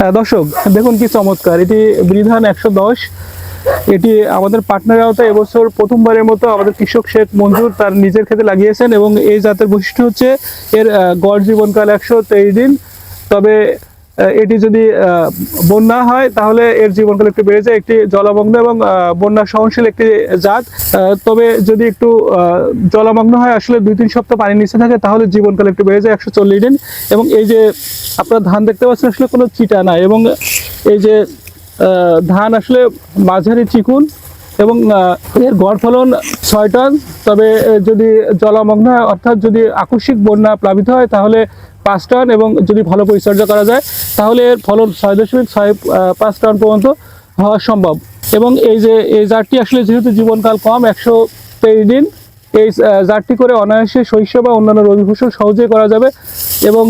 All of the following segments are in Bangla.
হ্যাঁ, দর্শক দেখুন কি চমৎকার। এটি বিধান একশো দশ। এটি আমাদের পার্টনার আওতায় এবছর প্রথমবারের মতো আমাদের কৃষক শেখ মঞ্জুর তার নিজের ক্ষেতে লাগিয়েছেন এবং এই জাতের বৈশিষ্ট্য হচ্ছে এর গড় জীবনকাল একশো তেইশ দিন। তবে এটি যদি বন্যা হয়, তাহলে এর জীবনকাল একটু বেড়ে যায়, একটি জলমগ্ন এবং বন্যা সহনশীল একটি জাত। তবে যদি একটু জলমগ্ন হয়, আসলে দুই তিন সপ্তাহ পানির নিচে থাকে, তাহলে জীবনকাল একটু বেড়ে যায়, একশো চল্লিশ দিন। এবং এই যে আপনারা ধান দেখতে পাচ্ছেন, আসলে কোনো চিটা নাই। এবং এই যে ধান আসলে মাঝারি চিকুন এবং এর গড় ফলন ছয় টন, তবে যদি জলমগ্ন হয়, অর্থাৎ যদি আকস্মিক বন্যা প্লাবিত হয়, তাহলে পাঁচ টন এবং যদি ভালো পরিচর্যা করা যায়, তাহলে এর ফলন ছয় দশমিক ছয় পাঁচ টন পর্যন্ত হওয়া সম্ভব। এবং এই যে, এই জাতটি আসলে যেহেতু জীবনকাল কম, একশো তেইশ দিন এই জাতটি করে অনায়াসে শস্য বা অন্যান্য রবি ফসল সহজেই করা যাবে এবং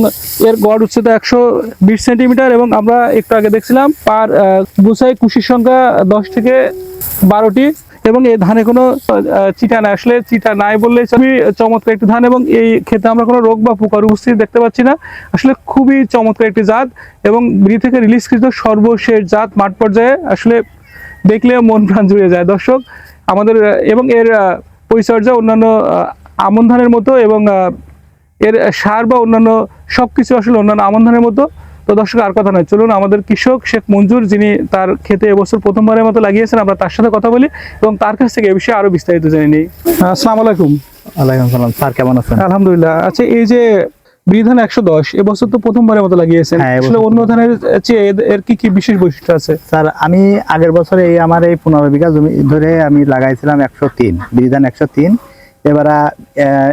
এর গড় উচ্চতা একশো বিশ সেন্টিমিটার এবং আমরা একটু আগে দেখছিলাম পার গুছাই কুশির সংখ্যা দশ থেকে বারোটি এবং এই ধানে কোনো চিটা নাই। আসলে চিটা নাই বললে খুবই চমৎকার একটি ধান এবং এই ক্ষেত্রে আমরা কোনো রোগ বা পোকার উপস্থিতি দেখতে পাচ্ছি না। আসলে খুবই চমৎকার একটি জাত এবং ব্রি থেকে রিলিজকৃত সর্বশেষ জাত মাঠ পর্যায়ে আসলে দেখলে মন প্রাণ জুড়ে যায়। দর্শক, আমাদের, এবং এর পরিচর্যা অন্যান্য আমন ধানের মতো এবং এর সার বা অন্যান্য সব কিছু আসলে অন্যান্য আমন ধানের মতো। তো দর্শক আর কথা নয়। চলুন আমাদের কৃষক শেখ মঞ্জুর যিনি তার খেতে এবছর প্রথমবারের মতো লাগিয়েছেন আমরা তার সাথে কথা বলি এবং তার কাছ থেকে এ বিষয়ে আরও বিস্তারিত জেনে নিই। আসসালামু আলাইকুম। আলাইকুম সালাম। স্যার কেমন আছেন? আলহামদুলিল্লাহ। আচ্ছা এই যে বিধান একশো দশ এবছর তো প্রথমবারের মতো লাগিয়েছেন। হ্যাঁ, আসলে অন্য ধানের চেয়ে এর- কি কি বিশেষ বৈশিষ্ট্য আছে? স্যার আমি আগের বছরে এই আমার এই পনেরো বিঘা জমি ধরে আমি লাগাইছিলাম একশো তিন বিধান একশো তিন। এবার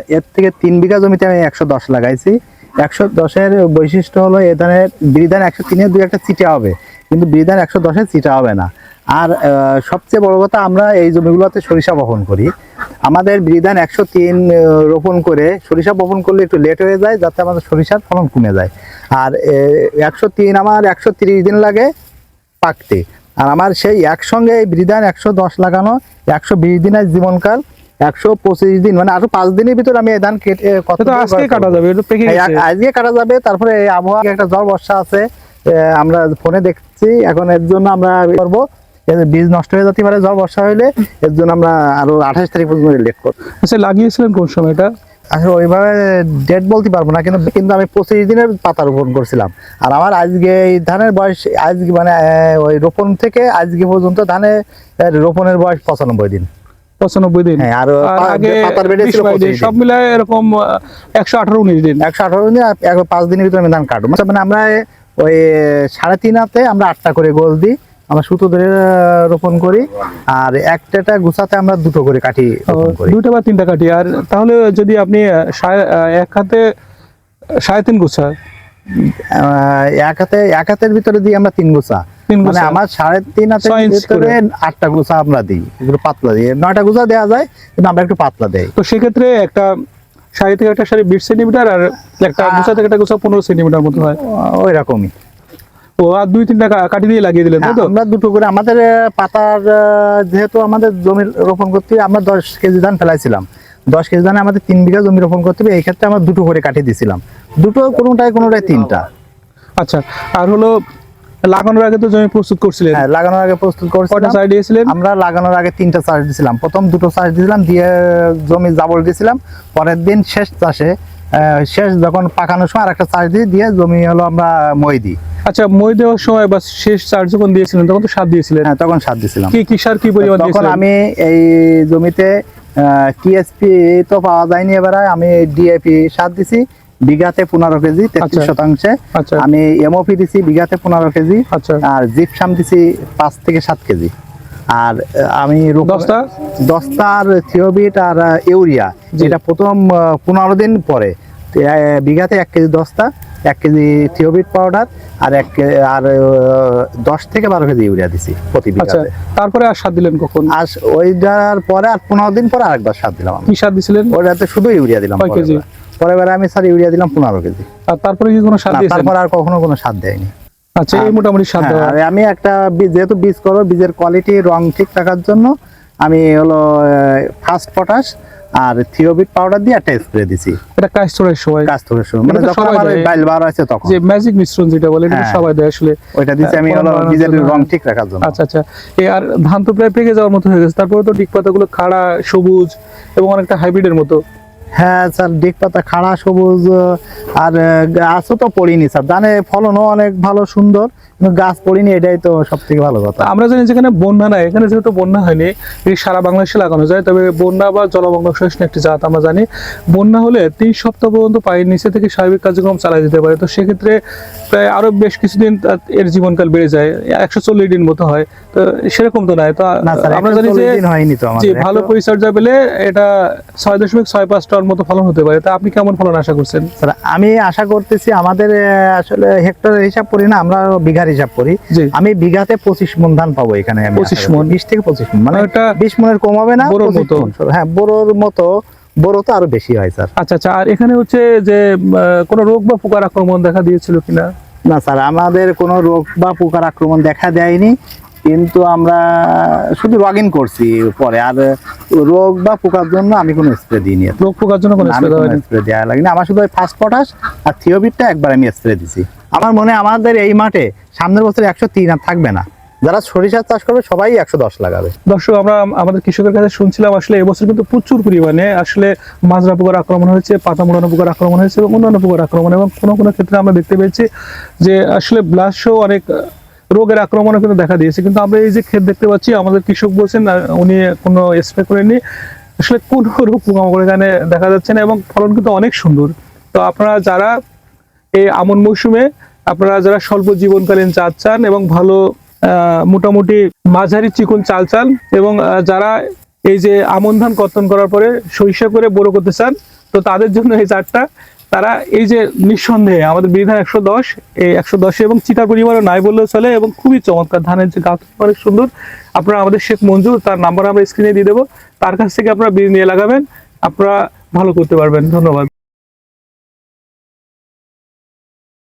এর থেকে তিন বিঘা জমিতে আমি একশো দশ লাগাইছি। একশো দশের বৈশিষ্ট্য হলো এ ধানের বিধান একশো তিনের দুই একটা চিটা হবে কিন্তু বিধান একশো দশের চিটা হবে না। আর সবচেয়ে বড় কথা আমরা এই জমিগুলোতে সরিষা বপন করি। আমাদের বিধান একশো তিন রোপণ করে সরিষা বপন করলে একটু লেট হয়ে যায় যাতে আমাদের সরিষার ফলন কমে যায়। আর একশো তিন আমার একশো তিরিশ দিন লাগে পাকতে। আর আমার সেই একসঙ্গে এই বিধান একশো দশ লাগানো একশো বিশ দিনের জীবনকাল একশো পঁচিশ দিন মানে আরও পাঁচ দিনের ভিতরে আমি এই ধান কেটে কত আজকে কাটা যাবে আজকে কাটা যাবে তারপরে এই আবহাওয়া একটা ঝড় বর্ষা আছে আমরা ফোনে দেখছি এখন এর জন্য আমরা করব। বীজ নষ্ট হয়ে যেতে পারে বর্ষা হইলে এর জন্য আমরা আরও আঠাশ তারিখ পর্যন্ত লেট করব। আচ্ছা লাগিয়েছিলেন কোন সময় এটা? আসলে ওইভাবে ডেট বলতে পারব না কিন্তু কিন্তু আমি পঁচিশ দিনের পাতা রোপণ করছিলাম। আর আমার আজকে এই ধানের বয়স আজকে মানে ওই রোপণ থেকে আজকে পর্যন্ত আহ, রোপণের বয়স পঁচানব্বই দিন। পঁচানব্বই দিন? হ্যাঁ, আর আর আগে পাতার বেডে বিশ ছিল বাইশ দিন। 25 সব মিলায় এরকম একশো আঠারো উনিশ দিন। একশো আঠারো দিন এক পাঁচ দিনের ভিতরে আমি ধান কাটবো। আচ্ছা, মানে আমরা ওই সাড়ে তিন হাতে আমরা আটটা করে গোল দিই। আমরা সুতো ধরে রোপণ করি আর একটা গুছাতে আমরা দুটো করে কাঠি দুইটা বা তিনটা কাটি আর তাহলে যদি আপনি সাড়ে- এক হাতে সাড়ে তিন গুছা? এক হাতে এক হাতের ভিতরে দিই আমরা তিন গুছা। মানে। আমার সাড়ে তিন হাতের ভিতরে আটটা গুছা আমরা দিই একটু পাতলা দিই নয়টা গুছা দেওয়া যায় কিন্তু আমরা একটু পাতলা দেই। তো সেক্ষেত্রে একটা শাড়ি থেকে একটা শাড়ি বিশ সেন্টিমিটার আর একটা গুছা থেকে একটা গুছা পনেরো সেন্টিমিটার মতো হয়। ওই রকমই ও আর দুই তিনটা কাটি দিয়ে লাগিয়ে দিলেন তাই তো? আমরা দুটো করে আমাদের পাতার যেহেতু আমাদের জমি রোপণ করতে আমরা দশ কেজি ধান ফেলাইছিলাম। দশ কেজি ধানে আমাদের তিন বিঘা জমি রোপণ করতে হবে এই ক্ষেত্রে আমরা দুটো করে কাঠি দিছিলাম। দুটো কোনোটায় কোনোটায় তিনটা। আচ্ছা আর হলো লাগানোর আগে তো জমি প্রস্তুত করছিলেন? হ্যাঁ লাগানোর আগে প্রস্তুত করছিলাম। দিয়েছিলেন? আমরা লাগানোর আগে তিনটা চাষ দিয়েছিলাম প্রথম দুটো চাষ দিয়েছিলাম দিয়ে জমি জাবল দিয়েছিলাম পরের দিন শেষ চাষে শেষ যখন পাকানোর সময় আর একটা চাষ দিয়ে দিয়ে জমি হলো আমরা মই দিই। আচ্ছা মই দেওয়ার সময় বা শেষ চার্জ যখন দিয়েছিলেন তখন তো সার দিয়েছিলেন? হ্যাঁ তখন সার দিয়েছিলাম। কি কি সার কি পরিমাণ তখন আমি এই জমিতে টিএসপি তো পাওয়া যায়নি এবারে আমি ডিএপি সার দিছি বিঘাতে পনেরো কেজি তেত্রিশ আচ্ছা। শতাংশে। আচ্ছা। আমি এমওপি দিছি বিঘাতে পনেরো কেজি। আচ্ছা। আর জিপসাম দিছি পাঁচ থেকে সাত কেজি। আর আমি? দশটার থিওবিট আর ইউরিয়া। যেটা প্রথম পনেরো দিন পরে। বিঘাতে এক কেজি দশটা এক কেজি থিওবিট পাউডার আর এক আর দশ থেকে বারো কেজি ইউরিয়া দিছি প্রতি আচ্ছা বিঘাতে তারপরে আর সার দিলেন কখন? আর ওই ওইটার পরে আর পনেরো দিন পরে আরেকবার সার দিলাম কি সার দিছিলেন? ওইটাতে শুধু ইউরিয়া দিলাম কেজি? পরের আমি স্যার ইউরিয়া দিলাম পনেরো কেজি। আর তারপরে কি কোনো সার তারপর আর কখনো কোনো সার দেয়নি। আচ্ছা এই মোটামুটি সার হ্যাঁ, আর আমি একটা যেহেতু বীজ করব বীজের কোয়ালিটি রং ঠিক থাকার জন্য আমি হলো ফার্স্ট পটাশ আর থিওবিট পাউডার দিয়ে একটা স্প্রে দিছি। এটা কাজ তোলার সময়। কাজ ধরে শুরু মানে যখন আমার বাইল বার আছে তখন। যে ম্যাজিক মিশ্রণ যেটা বলে এটা হ্যাঁ। সবাই দেয় আসলে। ওইটা দিছি আমি হ্যাঁ, হলো বীজের রং ঠিক রাখার জন্য। আচ্ছা আচ্ছা। এ আর ধান তো প্রায় পেকে যাওয়ার মতো হয়ে গেছে। তারপরে তো ডিক পাতাগুলো খাড়া সবুজ এবং অনেকটা হাইব্রিডের মতো। হ্যাঁ স্যার ডেক পাতা খাড়া, সবুজ, আর গাছও তো পড়িনি, স্যার। ধানে ফলনও অনেক ভালো, সুন্দর। গাছ পড়িনি এটাই তো সব থেকে ভালো কথা। আমরা জানি যেখানে বন্যা নাই এখানে যেহেতু বন্যা হয়নি সারা বাংলাদেশে লাগানো যায় তবে বন্যা বা একটি জাত আমরা জানি। বন্যা হলে তিন সপ্তাহ পর্যন্ত পায়ের নিচে থেকে স্বাভাবিক কার্যক্রম পারে। তো সেক্ষেত্রে প্রায় আরও বেশ কিছুদিন এর জীবনকাল বেড়ে যায় একশো চল্লিশ দিন মতো হয়। তো সেরকম তো নাই। তো আমরা জানি যে ভালো পরিচর্যা পেলে এটা ছয় দশমিক ছয় পাঁচ টন মতো ফলন হতে পারে। তা আপনি কেমন ফলন আশা করছেন? আমি আশা করতেছি আমাদের আসলে হেক্টর হিসাব করি না আমরা বিঘার হিসাব করি আমি বিঘাতে পঁচিশ মন ধান পাবো এখানে আমি 25 আশা করি। মণ? 20 থেকে পঁচিশ মন মানে এটা বিশ মনের কম হবে না 25 মতো। হ্যাঁ বোরোর মতো বোরো তো আরও বেশি হয় স্যার। আচ্ছা আচ্ছা আর এখানে হচ্ছে যে কোনো রোগ বা পোকার আক্রমণ দেখা দিয়েছিল কিনা? না স্যার আমাদের কোনো রোগ বা পোকার আক্রমণ দেখা দেয়নি কিন্তু আমরা শুধু লগ ইন করছি পরে আর রোগ বা পোকার জন্য আমি কোনো স্প্রে দিইনি। রোগ পোকার জন্য কোনো স্প্রে দেওয়া স্প্রে লাগেনি। আমার শুধু ফার্স্ট পটাশ আর থিওবিটটা একবার আমি স্প্রে দিছি। আমার মনে আমাদের এই মাঠে সামনের বছর একশো তিন আর থাকবে না। যারা সরিষার চাষ করবে, সবাই একশো দশ লাগাবে। দর্শক, আমরা আমাদের কৃষকের কাছে শুনছিলাম, আসলে এবছর কিন্তু প্রচুর পরিমাণে আসলে মাজরা পোকার আক্রমণ হয়েছে পাতা মোড়ানো পোকার আক্রমণ হয়েছে এবং অন্যান্য পোকার আক্রমণ এবং কোনো কোনো ক্ষেত্রে আমরা দেখতে পেয়েছি যে আসলে ব্লাস শো অনেক, রোগের আক্রমণও কিন্তু দেখা দিয়েছে। কিন্তু আমরা এই যে ক্ষেত দেখতে পাচ্ছি, আমাদের কৃষক বলছেন উনি কোনো স্প্রে করেননি। আসলে কোনো রোগ পোকামাকড় এখানে দেখা যাচ্ছে না এবং ফলন কিন্তু অনেক সুন্দর। তো আপনারা যারা এই আমন মৌসুমে আপনারা যারা স্বল্প জীবনকালীন চাল চান এবং ভালো মোটামুটি মাঝারি চিকন চাল চান এবং যারা এই যে আমন ধান কর্তন করার পরে সরিষা করে বড় করতে চান, তো তাদের জন্য এই চারটা তারা এই যে নিঃসন্দেহে আমাদের বিধান একশো দশ, এই একশো দশে এবং চিটা পরিমাণও নাই বললেও চলে এবং খুবই চমৎকার ধানের যে গাছ, অনেক সুন্দর। আপনারা আমাদের শেখ মঞ্জুর, তার নাম্বার আমরা স্ক্রিনে দিয়ে দেবো। তার কাছ থেকে আপনারা বীজ নিয়ে লাগাবেন, আপনারা ভালো করতে পারবেন। ধন্যবাদ।